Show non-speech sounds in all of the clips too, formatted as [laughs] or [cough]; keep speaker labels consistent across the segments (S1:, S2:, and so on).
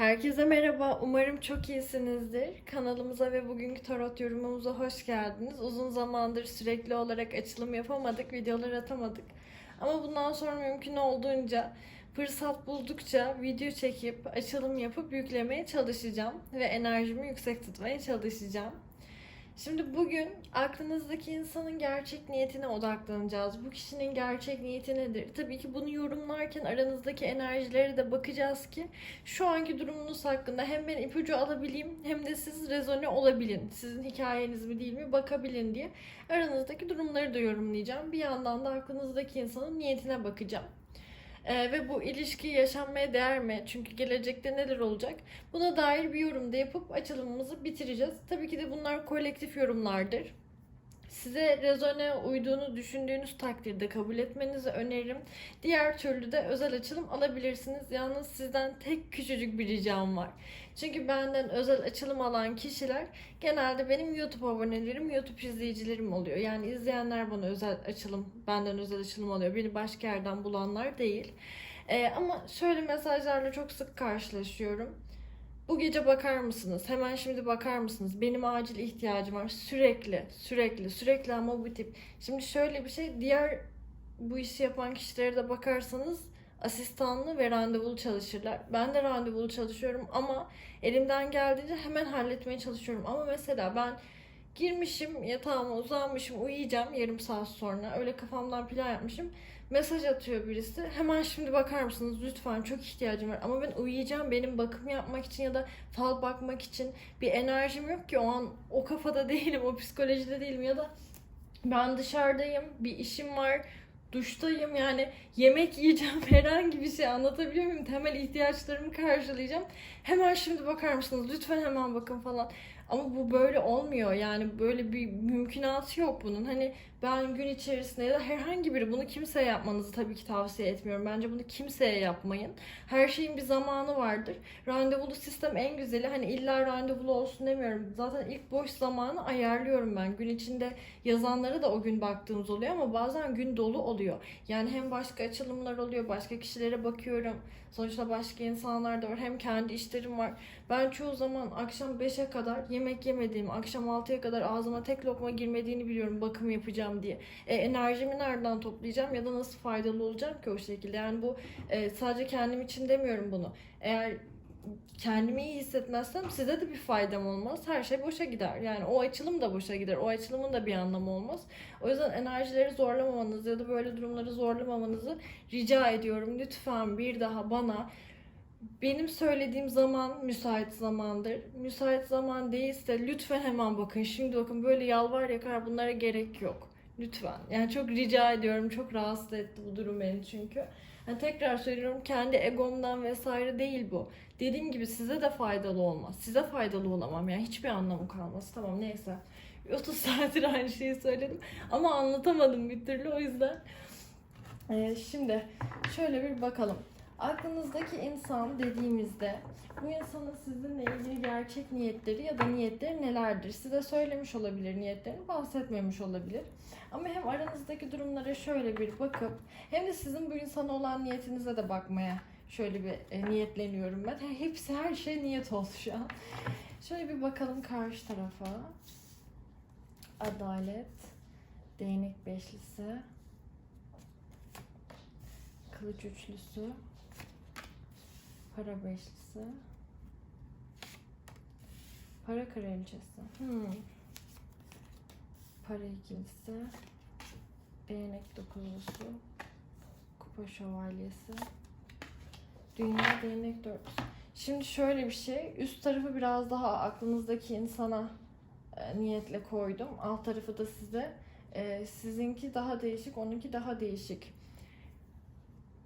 S1: Herkese merhaba. Umarım çok iyisinizdir. Kanalımıza ve bugünkü tarot yorumumuza hoş geldiniz. Uzun zamandır sürekli olarak açılım yapamadık, videolar atamadık. Ama bundan sonra mümkün olduğunca fırsat buldukça video çekip, açılım yapıp yüklemeye çalışacağım ve enerjimi yüksek tutmaya çalışacağım. Şimdi bugün aklınızdaki insanın gerçek niyetine odaklanacağız. Bu kişinin gerçek niyeti nedir? Tabii ki bunu yorumlarken aranızdaki enerjilere de bakacağız ki şu anki durumunuz hakkında hem ben ipucu alabileyim hem de siz rezone olabilin. Sizin hikayeniz mi değil mi bakabilin diye aranızdaki durumları da yorumlayacağım. Bir yandan da aklınızdaki insanın niyetine bakacağım. Ee, ve bu ilişki yaşanmaya değer mi? Çünkü gelecekte neler olacak? Buna dair bir yorum da yapıp açılımımızı bitireceğiz. Tabii ki de bunlar kolektif yorumlardır. Size rezone uyduğunu düşündüğünüz takdirde kabul etmenizi öneririm. Diğer türlü de özel açılım alabilirsiniz. Yalnız sizden tek küçücük bir ricam var. Çünkü benden özel açılım alan kişiler genelde benim YouTube abonelerim, YouTube izleyicilerim oluyor. Yani izleyenler bana özel açılım, benden özel açılım alıyor. Beni başka yerden bulanlar değil. Ee, ama şöyle mesajlarla çok sık karşılaşıyorum. Bu gece bakar mısınız? Hemen şimdi bakar mısınız? Benim acil ihtiyacım var. Sürekli, sürekli, sürekli ama bu tip. Şimdi şöyle bir şey, diğer bu işi yapan kişilere de bakarsanız asistanlı ve randevulu çalışırlar. Ben de randevulu çalışıyorum ama elimden geldiğince hemen halletmeye çalışıyorum. Ama mesela ben girmişim yatağıma uzanmışım uyuyacağım yarım saat sonra öyle kafamdan plan yapmışım. Mesaj atıyor birisi. Hemen şimdi bakar mısınız lütfen çok ihtiyacım var. Ama ben uyuyacağım benim bakım yapmak için ya da fal bakmak için bir enerjim yok ki o an o kafada [laughs] değilim o psikolojide değilim ya da ben dışarıdayım bir işim var duştayım yani yemek yiyeceğim [laughs] herhangi bir şey anlatabiliyor muyum? Temel ihtiyaçlarımı karşılayacağım. Hemen şimdi bakar mısınız? Lütfen hemen bakın falan. Ama bu böyle olmuyor yani böyle bir mümkünatı yok bunun. Hani ben gün içerisinde ya da herhangi biri bunu kimseye yapmanızı tabii ki tavsiye etmiyorum. Bence bunu kimseye yapmayın. Her şeyin bir zamanı vardır. Randevulu sistem en güzeli. Hani illa randevulu olsun demiyorum. Zaten ilk boş zamanı ayarlıyorum ben. Gün içinde yazanlara da o gün baktığımız oluyor ama bazen gün dolu oluyor. Yani hem başka açılımlar oluyor, başka kişilere bakıyorum. Sonuçta başka insanlar da var. Hem kendi işlerim var. Ben çoğu zaman akşam 5'e kadar yemek yemediğim, akşam 6'ya kadar ağzıma tek lokma girmediğini biliyorum bakım yapacağım diye. E, enerjimi nereden toplayacağım ya da nasıl faydalı olacağım ki o şekilde. Yani bu e, sadece kendim için demiyorum bunu. Eğer kendimi iyi hissetmezsem size de bir faydam olmaz. Her şey boşa gider. Yani o açılım da boşa gider. O açılımın da bir anlamı olmaz. O yüzden enerjileri zorlamamanızı ya da böyle durumları zorlamamanızı rica ediyorum. Lütfen bir daha bana benim söylediğim zaman müsait zamandır. Müsait zaman değilse lütfen hemen bakın. Şimdi bakın böyle yalvar yakar bunlara gerek yok. Lütfen. Yani çok rica ediyorum. Çok rahatsız etti bu durum beni çünkü. Yani tekrar söylüyorum kendi egomdan vesaire değil bu. Dediğim gibi size de faydalı olmaz. Size faydalı olamam. Yani hiçbir anlamı kalmaz. Tamam neyse. 30 [laughs] saattir aynı şeyi söyledim. Ama anlatamadım bir türlü. O yüzden ee, şimdi şöyle bir bakalım. Aklınızdaki insan dediğimizde bu insanın sizinle ilgili gerçek niyetleri ya da niyetleri nelerdir? Size söylemiş olabilir niyetlerini, bahsetmemiş olabilir. Ama hem aranızdaki durumlara şöyle bir bakıp hem de sizin bu insana olan niyetinize de bakmaya şöyle bir e, niyetleniyorum ben. He- Hepsi her şey niyet oldu. Şöyle bir bakalım karşı tarafa. Adalet, değnek beşlisi, kılıç üçlüsü, para beşlisi, para kraliçesi, hmm. para ikilisi, değnek dokuzlusu, kupa şövalyesi, dünya değnek dörtlüsü. Şimdi şöyle bir şey, üst tarafı biraz daha aklınızdaki insana e, niyetle koydum. Alt tarafı da size. E, sizinki daha değişik, onunki daha değişik.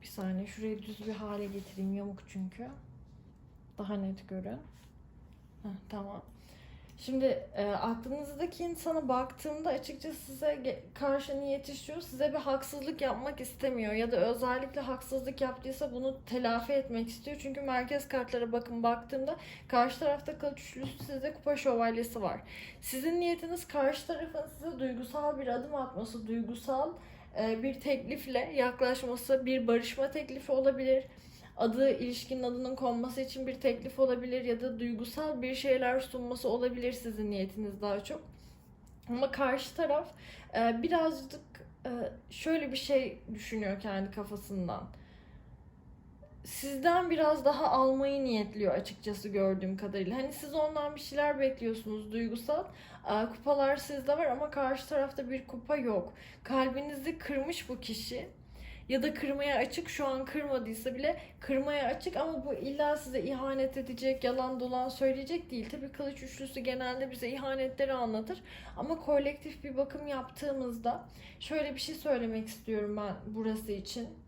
S1: Bir saniye şurayı düz bir hale getireyim yamuk çünkü. Daha net görün. Heh, tamam. Şimdi e, aklınızdaki insana baktığımda açıkçası size karşı niyet işliyor. Size bir haksızlık yapmak istemiyor ya da özellikle haksızlık yaptıysa bunu telafi etmek istiyor. Çünkü merkez kartlara bakın baktığımda karşı tarafta kılıç üçlüsü size kupa şövalyesi var. Sizin niyetiniz karşı tarafın size duygusal bir adım atması, duygusal bir teklifle yaklaşması, bir barışma teklifi olabilir. adı ilişkinin adının konması için bir teklif olabilir ya da duygusal bir şeyler sunması olabilir sizin niyetiniz daha çok. Ama karşı taraf e, birazcık e, şöyle bir şey düşünüyor kendi kafasından. Sizden biraz daha almayı niyetliyor açıkçası gördüğüm kadarıyla. Hani siz ondan bir şeyler bekliyorsunuz duygusal. E, kupalar sizde var ama karşı tarafta bir kupa yok. Kalbinizi kırmış bu kişi ya da kırmaya açık şu an kırmadıysa bile kırmaya açık ama bu illa size ihanet edecek, yalan dolan söyleyecek değil. Tabii kılıç üçlüsü genelde bize ihanetleri anlatır ama kolektif bir bakım yaptığımızda şöyle bir şey söylemek istiyorum ben burası için.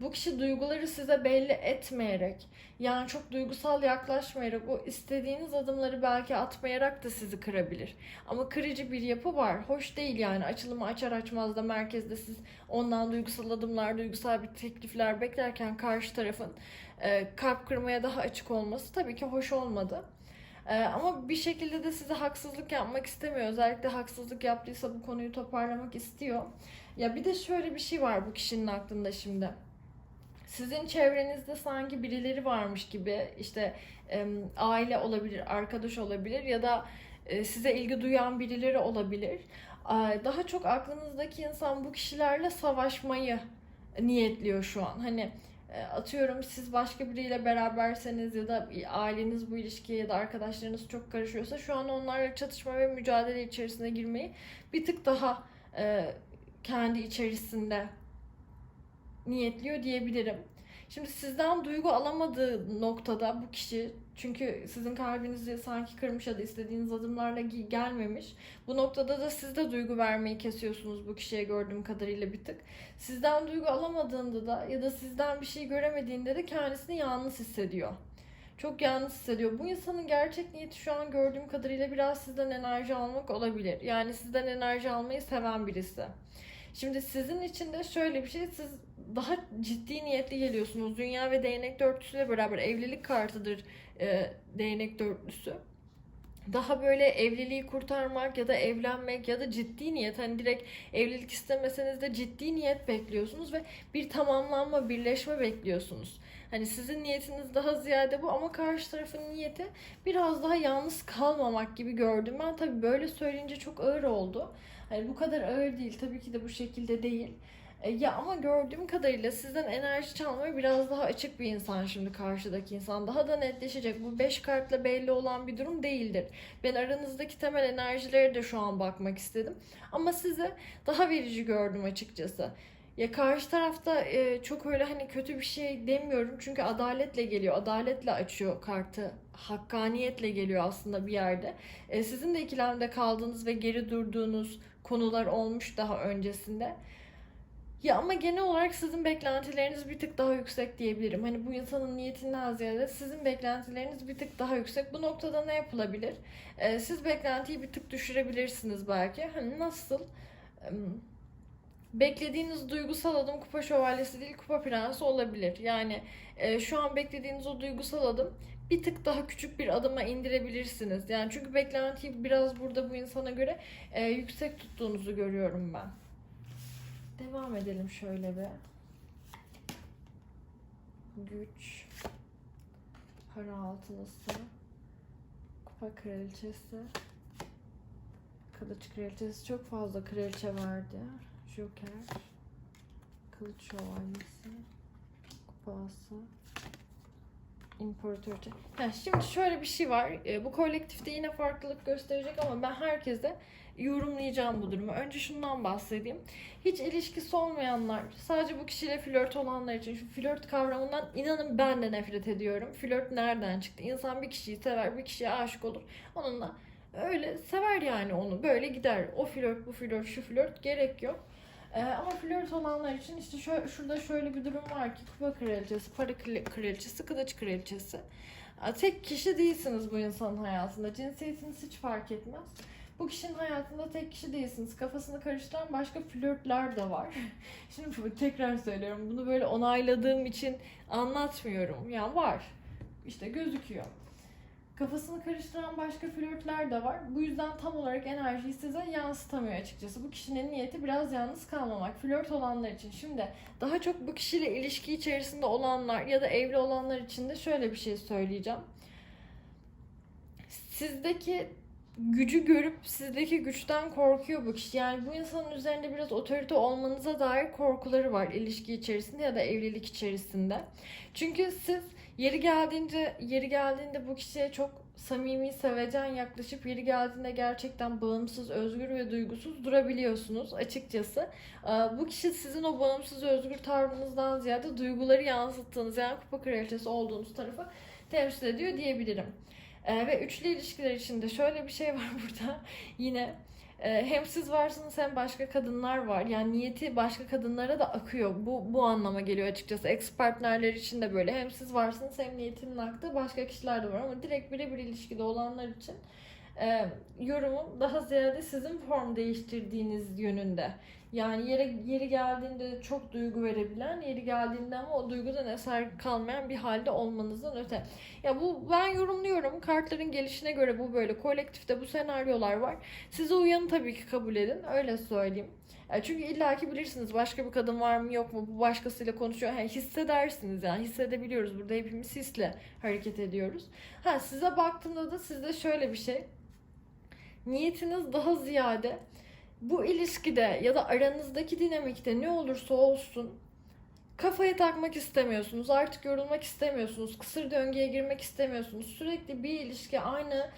S1: Bu kişi duyguları size belli etmeyerek, yani çok duygusal yaklaşmayarak, o istediğiniz adımları belki atmayarak da sizi kırabilir. Ama kırıcı bir yapı var. Hoş değil yani. Açılımı açar açmaz da merkezde siz ondan duygusal adımlar, duygusal bir teklifler beklerken karşı tarafın e, kalp kırmaya daha açık olması tabii ki hoş olmadı. E, ama bir şekilde de size haksızlık yapmak istemiyor. Özellikle haksızlık yaptıysa bu konuyu toparlamak istiyor. Ya bir de şöyle bir şey var bu kişinin aklında şimdi sizin çevrenizde sanki birileri varmış gibi işte e, aile olabilir, arkadaş olabilir ya da e, size ilgi duyan birileri olabilir. E, daha çok aklınızdaki insan bu kişilerle savaşmayı niyetliyor şu an. Hani e, atıyorum siz başka biriyle beraberseniz ya da aileniz bu ilişkiye ya da arkadaşlarınız çok karışıyorsa şu an onlarla çatışma ve mücadele içerisine girmeyi bir tık daha e, kendi içerisinde niyetliyor diyebilirim. Şimdi sizden duygu alamadığı noktada bu kişi çünkü sizin kalbinizi sanki kırmış ya da istediğiniz adımlarla gelmemiş. Bu noktada da siz de duygu vermeyi kesiyorsunuz bu kişiye gördüğüm kadarıyla bir tık. Sizden duygu alamadığında da ya da sizden bir şey göremediğinde de kendisini yalnız hissediyor. Çok yalnız hissediyor. Bu insanın gerçek niyeti şu an gördüğüm kadarıyla biraz sizden enerji almak olabilir. Yani sizden enerji almayı seven birisi. Şimdi sizin için de şöyle bir şey, siz daha ciddi niyetli geliyorsunuz. Dünya ve değnek dörtlüsüyle beraber evlilik kartıdır e, değnek dörtlüsü. Daha böyle evliliği kurtarmak ya da evlenmek ya da ciddi niyet hani direkt evlilik istemeseniz de ciddi niyet bekliyorsunuz ve bir tamamlanma, birleşme bekliyorsunuz. Hani sizin niyetiniz daha ziyade bu ama karşı tarafın niyeti biraz daha yalnız kalmamak gibi gördüm. Ben tabii böyle söyleyince çok ağır oldu. Hani bu kadar ağır değil. Tabii ki de bu şekilde değil. E, ya ama gördüğüm kadarıyla sizden enerji çalmaya biraz daha açık bir insan şimdi karşıdaki insan. Daha da netleşecek. Bu beş kartla belli olan bir durum değildir. Ben aranızdaki temel enerjilere de şu an bakmak istedim. Ama size daha verici gördüm açıkçası. Ya karşı tarafta e, çok öyle hani kötü bir şey demiyorum çünkü adaletle geliyor. Adaletle açıyor kartı. Hakkaniyetle geliyor aslında bir yerde. E, sizin de ikilemde kaldığınız ve geri durduğunuz konular olmuş daha öncesinde. Ya ama genel olarak sizin beklentileriniz bir tık daha yüksek diyebilirim. Hani bu insanın niyetinden ziyade sizin beklentileriniz bir tık daha yüksek. Bu noktada ne yapılabilir? Ee, siz beklentiyi bir tık düşürebilirsiniz belki. Hani nasıl? Beklediğiniz duygusal adım kupa şövalyesi değil kupa prensi olabilir. Yani e, şu an beklediğiniz o duygusal adım bir tık daha küçük bir adıma indirebilirsiniz. Yani çünkü beklentiyi biraz burada bu insana göre e, yüksek tuttuğunuzu görüyorum ben. Devam edelim şöyle bir. Güç. Para altılısı. Kupa kraliçesi. Kılıç kraliçesi çok fazla kraliçe verdi. Joker. Kılıç şövalyesi. Kupası. İmparatorca. Ha, şimdi şöyle bir şey var. E, bu kolektifte yine farklılık gösterecek ama ben herkese yorumlayacağım bu durumu. Önce şundan bahsedeyim. Hiç ilişkisi olmayanlar, sadece bu kişiyle flört olanlar için şu flört kavramından inanın ben de nefret ediyorum. Flört nereden çıktı? İnsan bir kişiyi sever, bir kişiye aşık olur. Onunla öyle sever yani onu. Böyle gider. O flört, bu flört, şu flört gerek yok. Ee, ama flört olanlar için işte şöyle, şurada şöyle bir durum var ki kupa kraliçesi, para kraliçesi, kılıç kraliçesi. Tek kişi değilsiniz bu insanın hayatında. Cinsiyetiniz hiç fark etmez. Bu kişinin hayatında tek kişi değilsiniz. Kafasını karıştıran başka flörtler de var. [laughs] Şimdi tekrar söylüyorum. Bunu böyle onayladığım için anlatmıyorum. Yani var. İşte gözüküyor. kafasını karıştıran başka flörtler de var. Bu yüzden tam olarak enerjiyi size yansıtamıyor açıkçası. Bu kişinin niyeti biraz yalnız kalmamak. Flört olanlar için. Şimdi daha çok bu kişiyle ilişki içerisinde olanlar ya da evli olanlar için de şöyle bir şey söyleyeceğim. Sizdeki gücü görüp sizdeki güçten korkuyor bu kişi. Yani bu insanın üzerinde biraz otorite olmanıza dair korkuları var ilişki içerisinde ya da evlilik içerisinde. Çünkü siz yeri geldiğince yeri geldiğinde bu kişiye çok samimi, sevecen yaklaşıp yeri geldiğinde gerçekten bağımsız, özgür ve duygusuz durabiliyorsunuz açıkçası. Ee, Bu kişi sizin o bağımsız, özgür tavrınızdan ziyade duyguları yansıttığınız yani kupa kraliçesi olduğunuz tarafı temsil ediyor diyebilirim. Ee, ve üçlü ilişkiler içinde şöyle bir şey [laughs] var burada. Yine e, hem siz varsınız hem başka kadınlar var. Yani niyeti başka kadınlara da akıyor. Bu bu anlama geliyor açıkçası. Ex partnerler için de böyle. Hem siz varsınız hem niyetinin aktığı başka kişiler de var ama direkt birebir ilişkide olanlar için e, yorumum daha ziyade sizin form değiştirdiğiniz yönünde. Yani yere, yeri geldiğinde çok duygu verebilen, yeri geldiğinde ama o duygudan eser kalmayan bir halde olmanızdan öte. Ya bu ben yorumluyorum. Kartların gelişine göre bu böyle. Kolektifte bu senaryolar var. Size uyanı tabii ki kabul edin. Öyle söyleyeyim. Ya çünkü illaki bilirsiniz başka bir kadın var mı yok mu bu başkasıyla konuşuyor. Yani hissedersiniz yani hissedebiliyoruz. Burada hepimiz hisle hareket ediyoruz. Ha size baktığımda da sizde şöyle bir şey. Niyetiniz daha ziyade bu ilişkide ya da aranızdaki dinamikte ne olursa olsun kafaya takmak istemiyorsunuz. Artık yorulmak istemiyorsunuz. Kısır döngüye girmek istemiyorsunuz. Sürekli bir ilişki aynı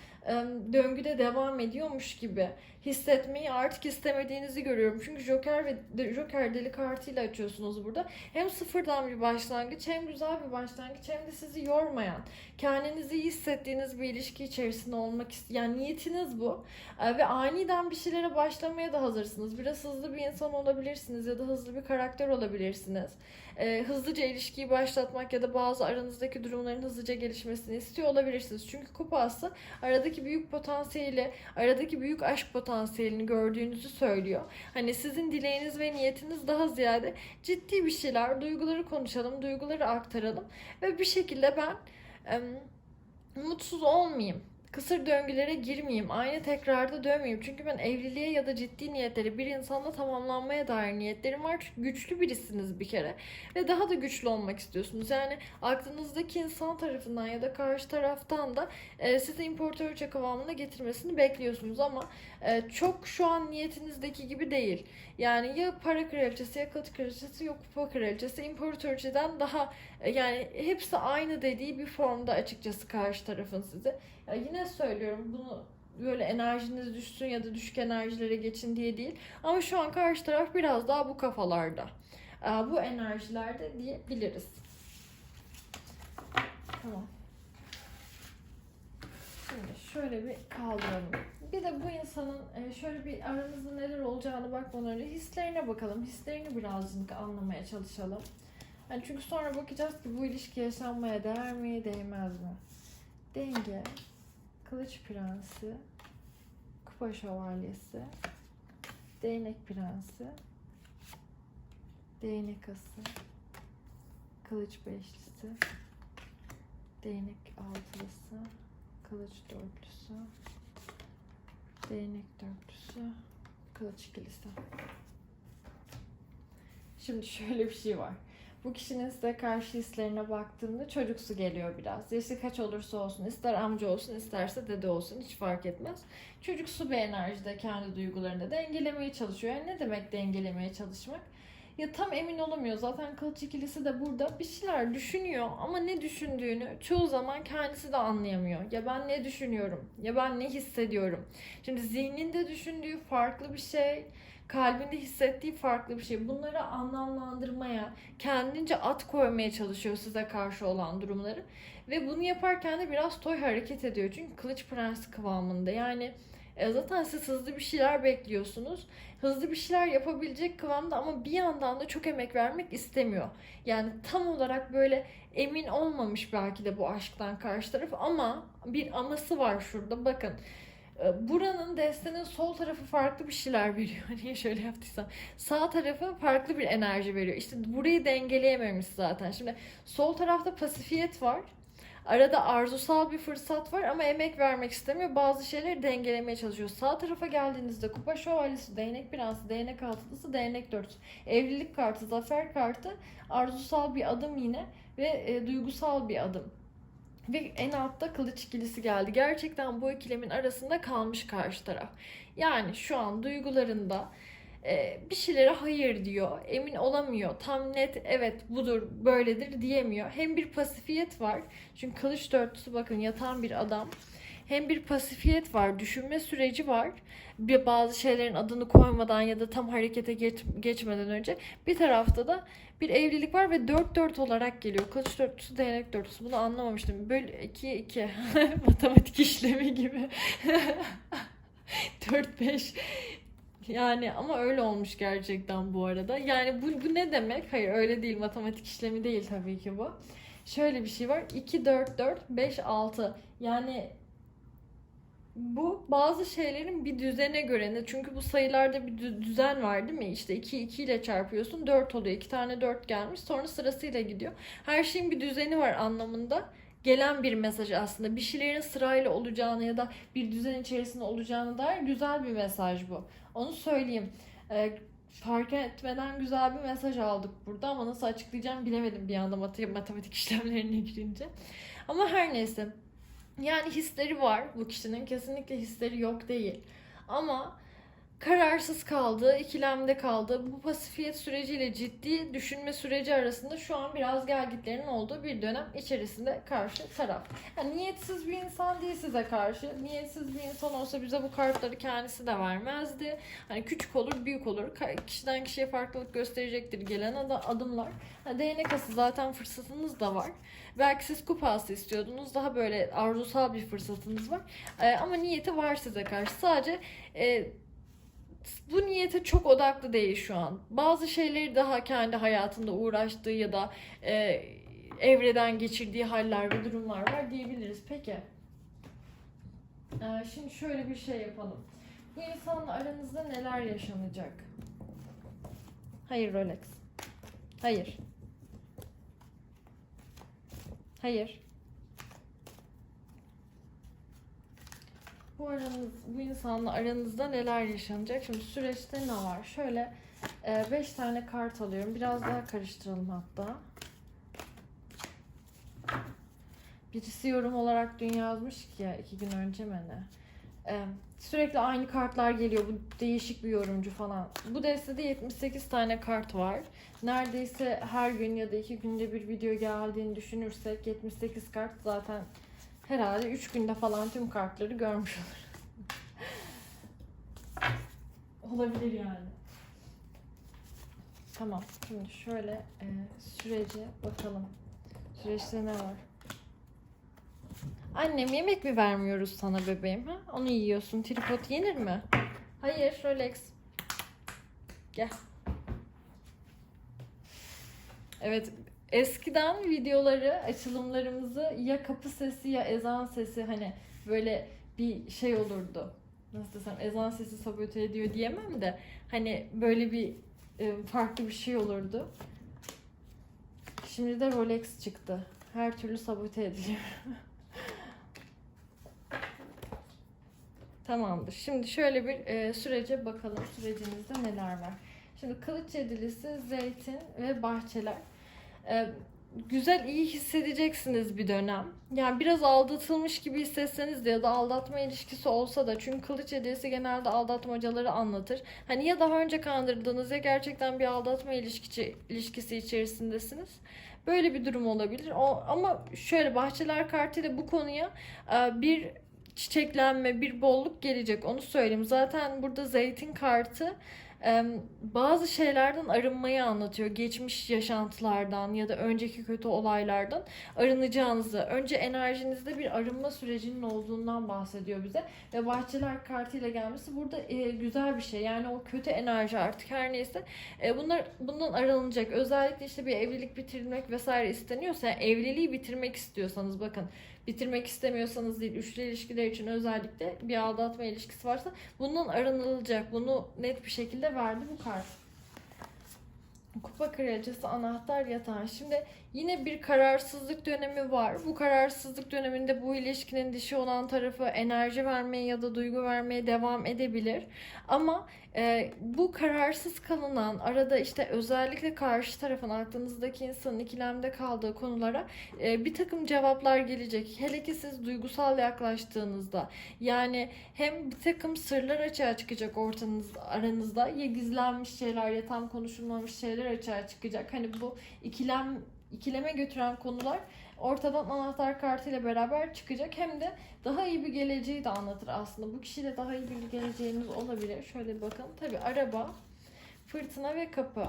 S1: döngüde devam ediyormuş gibi hissetmeyi artık istemediğinizi görüyorum. Çünkü Joker ve Joker deli kartıyla açıyorsunuz burada. Hem sıfırdan bir başlangıç hem güzel bir başlangıç hem de sizi yormayan, kendinizi iyi hissettiğiniz bir ilişki içerisinde olmak ist- yani niyetiniz bu. E, ve aniden bir şeylere başlamaya da hazırsınız. Biraz hızlı bir insan olabilirsiniz ya da hızlı bir karakter olabilirsiniz. E, hızlıca ilişkiyi başlatmak ya da bazı aranızdaki durumların hızlıca gelişmesini istiyor olabilirsiniz. Çünkü kupası aradaki büyük potansiyeli, aradaki büyük aşk potansiyelini gördüğünüzü söylüyor. Hani sizin dileğiniz ve niyetiniz daha ziyade ciddi bir şeyler, duyguları konuşalım, duyguları aktaralım ve bir şekilde ben em, mutsuz olmayayım. Kısır döngülere girmeyeyim, aynı tekrarda dönmeyeyim. Çünkü ben evliliğe ya da ciddi niyetleri bir insanla tamamlanmaya dair niyetlerim var. Çünkü güçlü birisiniz bir kere. Ve daha da güçlü olmak istiyorsunuz. Yani aklınızdaki insan tarafından ya da karşı taraftan da e, sizi imparatorça kıvamına getirmesini bekliyorsunuz. Ama e, çok şu an niyetinizdeki gibi değil. Yani ya para kraliçesi ya kılıç kraliçesi ya kupa kraliçesi imparatorçeden daha e, yani hepsi aynı dediği bir formda açıkçası karşı tarafın size. Yine söylüyorum bunu böyle enerjiniz düşsün ya da düşük enerjilere geçin diye değil. Ama şu an karşı taraf biraz daha bu kafalarda. Ee, Bu enerjilerde diyebiliriz. Tamam. Şimdi şöyle bir kaldıralım. Bir de bu insanın e, şöyle bir aranızda neler olacağını bakmadan önce hislerine bakalım. Hislerini birazcık anlamaya çalışalım. Yani çünkü sonra bakacağız ki bu ilişki yaşanmaya değer mi, değmez mi? Denge, Kılıç Prensi, Kupa Şövalyesi, Değnek Prensi, Değnek Ası, Kılıç Beşlisi, Değnek Altılısı, Kılıç Dörtlüsü, Değnek Dörtlüsü, Kılıç İkilisi. Şimdi şöyle bir şey var. Bu kişinin size karşı hislerine baktığımda çocuksu geliyor biraz. Yaşı kaç olursa olsun, ister amca olsun, isterse dede olsun hiç fark etmez. Çocuksu bir enerjide kendi duygularını dengelemeye çalışıyor. Yani ne demek dengelemeye çalışmak? Ya tam emin olamıyor. Zaten kılıç ikilisi de burada bir şeyler düşünüyor ama ne düşündüğünü çoğu zaman kendisi de anlayamıyor. Ya ben ne düşünüyorum? Ya ben ne hissediyorum? Şimdi zihninde düşündüğü farklı bir şey, kalbinde hissettiği farklı bir şey. Bunları anlamlandırmaya, kendince at koymaya çalışıyor size karşı olan durumları. Ve bunu yaparken de biraz toy hareket ediyor. Çünkü kılıç prensi kıvamında. Yani e, zaten siz hızlı bir şeyler bekliyorsunuz. Hızlı bir şeyler yapabilecek kıvamda ama bir yandan da çok emek vermek istemiyor. Yani tam olarak böyle emin olmamış belki de bu aşktan karşı taraf ama bir aması var şurada. Bakın e, buranın destenin sol tarafı farklı bir şeyler veriyor. [laughs] Niye şöyle yaptıysam. Sağ tarafı farklı bir enerji veriyor. İşte burayı dengeleyememiş zaten. Şimdi sol tarafta pasifiyet var. Arada arzusal bir fırsat var ama emek vermek istemiyor. Bazı şeyleri dengelemeye çalışıyor. Sağ tarafa geldiğinizde kupa şövalyesi, değnek prensi, değnek altılısı, değnek dörtüsü. Evlilik kartı, zafer kartı arzusal bir adım yine ve e, duygusal bir adım. Ve en altta kılıç ikilisi geldi. Gerçekten bu ikilemin arasında kalmış karşı taraf. Yani şu an duygularında e, bir şeylere hayır diyor. Emin olamıyor. Tam net evet budur böyledir diyemiyor. Hem bir pasifiyet var. Çünkü kılıç dörtlüsü bakın yatan bir adam. Hem bir pasifiyet var, düşünme süreci var. Bir bazı şeylerin adını koymadan ya da tam harekete geç, geçmeden önce bir tarafta da bir evlilik var ve 4-4 olarak geliyor. Kılıç dörtlüsü, değnek dörtlüsü. Bunu anlamamıştım. Böyle 2 2 matematik işlemi gibi. [laughs] 4-5 yani ama öyle olmuş gerçekten bu arada. Yani bu, bu ne demek? Hayır öyle değil. Matematik işlemi değil tabii ki bu. Şöyle bir şey var. 2, 4, 4, 5, 6. Yani bu bazı şeylerin bir düzene göre ne? Çünkü bu sayılarda bir dü- düzen var değil mi? İşte 2 2 ile çarpıyorsun 4 oluyor. 2 tane 4 gelmiş. Sonra sırasıyla gidiyor. Her şeyin bir düzeni var anlamında. Gelen bir mesaj aslında. Bir şeylerin sırayla olacağını ya da bir düzen içerisinde olacağını dair güzel bir mesaj bu. Onu söyleyeyim. Ee, fark etmeden güzel bir mesaj aldık burada ama nasıl açıklayacağım bilemedim bir anda mat- matematik [laughs] işlemlerine girince. Ama her neyse. Yani hisleri var bu kişinin. Kesinlikle hisleri yok değil. Ama kararsız kaldı, ikilemde kaldı. Bu pasifiyet süreciyle ciddi düşünme süreci arasında şu an biraz gelgitlerin olduğu bir dönem içerisinde karşı taraf. Yani niyetsiz bir insan değil size karşı. Niyetsiz bir insan olsa bize bu kartları kendisi de vermezdi. Hani küçük olur, büyük olur. Kişiden kişiye farklılık gösterecektir gelen ad- adımlar. Ha, değnek ası zaten fırsatınız da var. Belki siz kupası istiyordunuz. Daha böyle arzusal bir fırsatınız var. Ee, ama niyeti var size karşı. Sadece e, bu niyete çok odaklı değil şu an. Bazı şeyleri daha kendi hayatında uğraştığı ya da e, evreden geçirdiği haller ve durumlar var diyebiliriz. Peki. Ee, şimdi şöyle bir şey yapalım. Bu insanla aranızda neler yaşanacak? Hayır Rolex. Hayır. Hayır. Bu aranız, bu insanla aranızda neler yaşanacak? Şimdi süreçte ne var? Şöyle 5 tane kart alıyorum. Biraz daha karıştıralım hatta. Birisi yorum olarak dün yazmış ki ya iki gün önce mi ne? Ee, sürekli aynı kartlar geliyor. Bu değişik bir yorumcu falan. Bu destede 78 tane kart var. Neredeyse her gün ya da iki günde bir video geldiğini düşünürsek 78 kart zaten herhalde 3 günde falan tüm kartları görmüş olur. Olabilir yani. Tamam. Şimdi şöyle e, sürece bakalım. Süreçte ne var? Annem yemek mi vermiyoruz sana bebeğim? Ha? Onu yiyorsun. Tripod yenir mi? Hayır Rolex. Gel. Evet eskiden videoları açılımlarımızı ya kapı sesi ya ezan sesi hani böyle bir şey olurdu. Nasıl desem ezan sesi sabote ediyor diyemem de hani böyle bir e, farklı bir şey olurdu. Şimdi de Rolex çıktı. Her türlü sabote ediliyor. [laughs] Tamamdır. Şimdi şöyle bir e, sürece bakalım. Sürecinizde neler var. Şimdi kılıç yedilisi, zeytin ve bahçeler. E, güzel, iyi hissedeceksiniz bir dönem. Yani biraz aldatılmış gibi hissetseniz de ya da aldatma ilişkisi olsa da çünkü kılıç hediyesi genelde aldatmacaları anlatır. Hani ya daha önce kandırdığınız ya gerçekten bir aldatma ilişkisi, ilişkisi içerisindesiniz. Böyle bir durum olabilir. O, ama şöyle bahçeler kartıyla bu konuya e, bir çiçeklenme, bir bolluk gelecek. Onu söyleyeyim. Zaten burada zeytin kartı bazı şeylerden arınmayı anlatıyor. Geçmiş yaşantılardan ya da önceki kötü olaylardan arınacağınızı. Önce enerjinizde bir arınma sürecinin olduğundan bahsediyor bize. Ve bahçeler kartıyla gelmesi burada e, güzel bir şey. Yani o kötü enerji artık her neyse e, bunlar bundan arınacak. Özellikle işte bir evlilik bitirmek vesaire isteniyorsa yani evliliği bitirmek istiyorsanız bakın bitirmek istemiyorsanız değil üçlü ilişkiler için özellikle bir aldatma ilişkisi varsa bundan arınılacak. Bunu net bir şekilde verdi bu kart. Kupa kraliçesi anahtar yatağı. Şimdi Yine bir kararsızlık dönemi var. Bu kararsızlık döneminde bu ilişkinin dişi olan tarafı enerji vermeye ya da duygu vermeye devam edebilir. Ama e, bu kararsız kalınan arada işte özellikle karşı tarafın aklınızdaki insanın ikilemde kaldığı konulara e, bir takım cevaplar gelecek. Hele ki siz duygusal yaklaştığınızda yani hem bir takım sırlar açığa çıkacak ortanızda aranızda ya gizlenmiş şeyler ya tam konuşulmamış şeyler açığa çıkacak. Hani bu ikilem ikileme götüren konular ortadan anahtar kartıyla beraber çıkacak. Hem de daha iyi bir geleceği de anlatır aslında. Bu kişiyle daha iyi bir geleceğiniz olabilir. Şöyle bir bakalım. Tabii araba, fırtına ve kapı.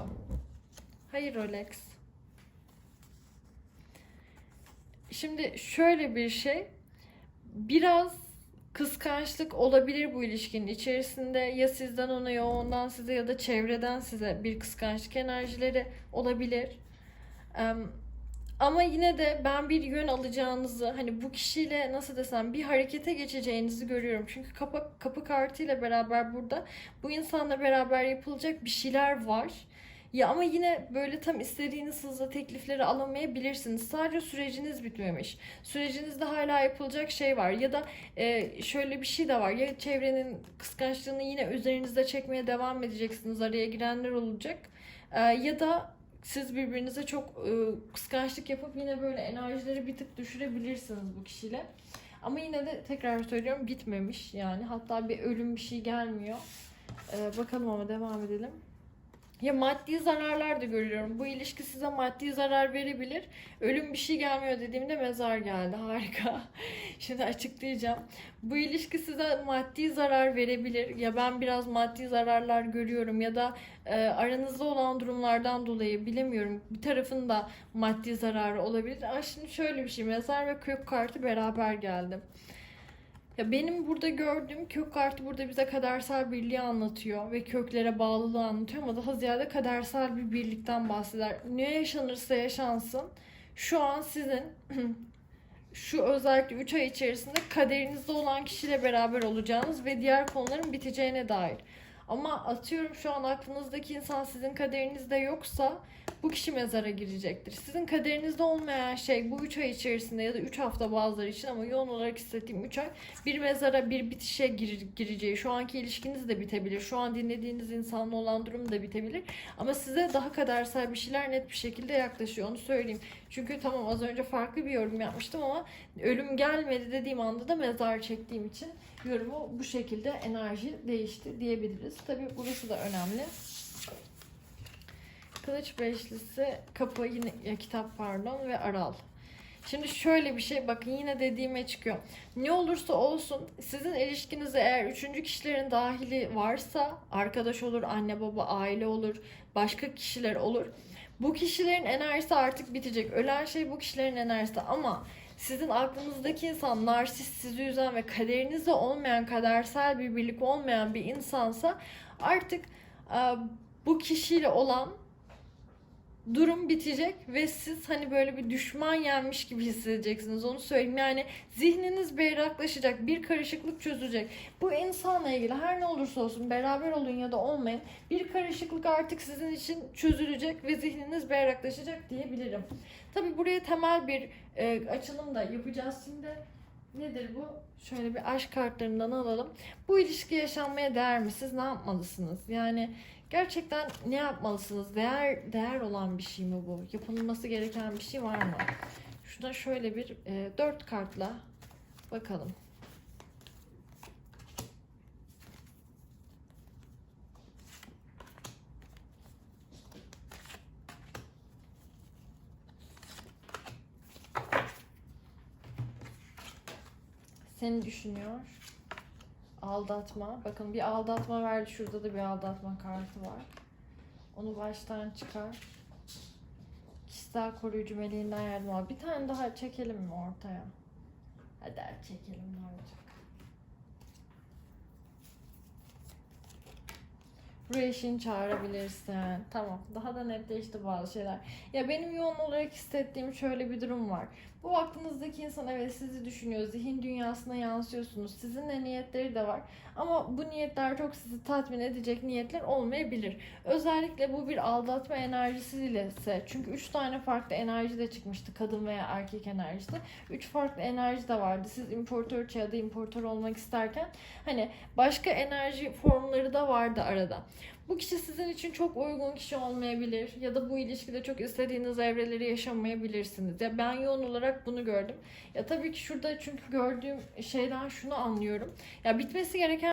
S1: Hayır Rolex. Şimdi şöyle bir şey. Biraz kıskançlık olabilir bu ilişkinin içerisinde. Ya sizden ona ya ondan size ya da çevreden size bir kıskançlık enerjileri olabilir. Em, ama yine de ben bir yön alacağınızı hani bu kişiyle nasıl desem bir harekete geçeceğinizi görüyorum. Çünkü kapı, kapı kartıyla beraber burada bu insanla beraber yapılacak bir şeyler var. Ya ama yine böyle tam istediğiniz hızla teklifleri alamayabilirsiniz. Sadece süreciniz bitmemiş. Sürecinizde hala yapılacak şey var. Ya da e, şöyle bir şey de var. Ya çevrenin kıskançlığını yine üzerinizde çekmeye devam edeceksiniz. Araya girenler olacak. E, ya da siz birbirinize çok e, kıskançlık yapıp yine böyle enerjileri bir tık düşürebilirsiniz bu kişiyle. Ama yine de tekrar söylüyorum bitmemiş yani. Hatta bir ölüm bir şey gelmiyor. E, bakalım ama devam edelim. Ya maddi zararlar da görüyorum. Bu ilişki size maddi zarar verebilir. Ölüm bir şey gelmiyor dediğimde mezar geldi. Harika. [laughs] Şimdi açıklayacağım. Bu ilişki size maddi zarar verebilir. Ya ben biraz maddi zararlar görüyorum ya da e, aranızda olan durumlardan dolayı bilemiyorum. Bir tarafın da maddi zararı olabilir. Ama şimdi şöyle bir şey. Mezar ve kök kartı beraber geldi. Ya benim burada gördüğüm kök kartı burada bize kadersel birliği anlatıyor ve köklere bağlılığı anlatıyor ama daha ziyade kadersel bir birlikten bahseder. Ne yaşanırsa yaşansın şu an sizin [clears throat] şu özellikle 3 ay içerisinde kaderinizde olan kişiyle beraber olacağınız ve diğer konuların biteceğine dair. Ama atıyorum şu an aklınızdaki insan sizin kaderinizde yoksa bu kişi mezara girecektir. Sizin kaderinizde olmayan şey bu 3 ay içerisinde ya da 3 hafta bazıları için ama yoğun olarak hissettiğim 3 ay bir mezara bir bitişe gir- gireceği. Şu anki ilişkiniz de bitebilir. Şu an dinlediğiniz insanla olan durum da bitebilir. Ama size daha kadersel bir şeyler net bir şekilde yaklaşıyor. Onu söyleyeyim. Çünkü tamam az önce farklı bir yorum yapmıştım ama ölüm gelmedi dediğim anda da mezar çektiğim için yorumu bu şekilde enerji değişti diyebiliriz. Tabii burası da önemli. Kılıç beşlisi, kapı yine ya, kitap pardon ve aral. Şimdi şöyle bir şey bakın yine dediğime çıkıyor. Ne olursa olsun sizin ilişkinize eğer üçüncü kişilerin dahili varsa arkadaş olur, anne baba, aile olur, başka kişiler olur. Bu kişilerin enerjisi artık bitecek. Ölen şey bu kişilerin enerjisi ama sizin aklınızdaki insan narsist sizi üzen ve kaderinizde olmayan kadersel bir birlik olmayan bir insansa artık e, bu kişiyle olan durum bitecek ve siz hani böyle bir düşman yenmiş gibi hissedeceksiniz. Onu söyleyeyim. Yani zihniniz berraklaşacak bir karışıklık çözecek bu insanla ilgili her ne olursa olsun beraber olun ya da olmayın bir karışıklık artık sizin için çözülecek ve zihniniz berraklaşacak diyebilirim tabi buraya temel bir e, açılım da yapacağız şimdi nedir bu şöyle bir aşk kartlarından alalım bu ilişki yaşanmaya değer mi siz ne yapmalısınız yani Gerçekten ne yapmalısınız? Değer değer olan bir şey mi bu? Yapılması gereken bir şey var mı? Şuna şöyle bir e, dört kartla bakalım. Seni düşünüyor. Aldatma. Bakın bir aldatma verdi. Şurada da bir aldatma kartı var. Onu baştan çıkar. Kişisel koruyucu meleğinden yardım al. Bir tane daha çekelim mi ortaya? Hadi çekelim ne olacak? Buraya işini çağırabilirsin. Tamam. Daha da netleşti bazı şeyler. Ya benim yoğun olarak hissettiğim şöyle bir durum var. Bu aklınızdaki insan evet sizi düşünüyor, zihin dünyasına yansıyorsunuz. Sizinle niyetleri de var. Ama bu niyetler çok sizi tatmin edecek niyetler olmayabilir. Özellikle bu bir aldatma enerjisiyle ise çünkü 3 tane farklı enerji de çıkmıştı kadın veya erkek enerjisi. 3 farklı enerji de vardı. Siz imparator ya da imparator olmak isterken hani başka enerji formları da vardı arada. Bu kişi sizin için çok uygun kişi olmayabilir ya da bu ilişkide çok istediğiniz evreleri yaşamayabilirsiniz. Ya ben yoğun olarak bunu gördüm. Ya tabii ki şurada çünkü gördüğüm şeyden şunu anlıyorum. Ya bitmesi gereken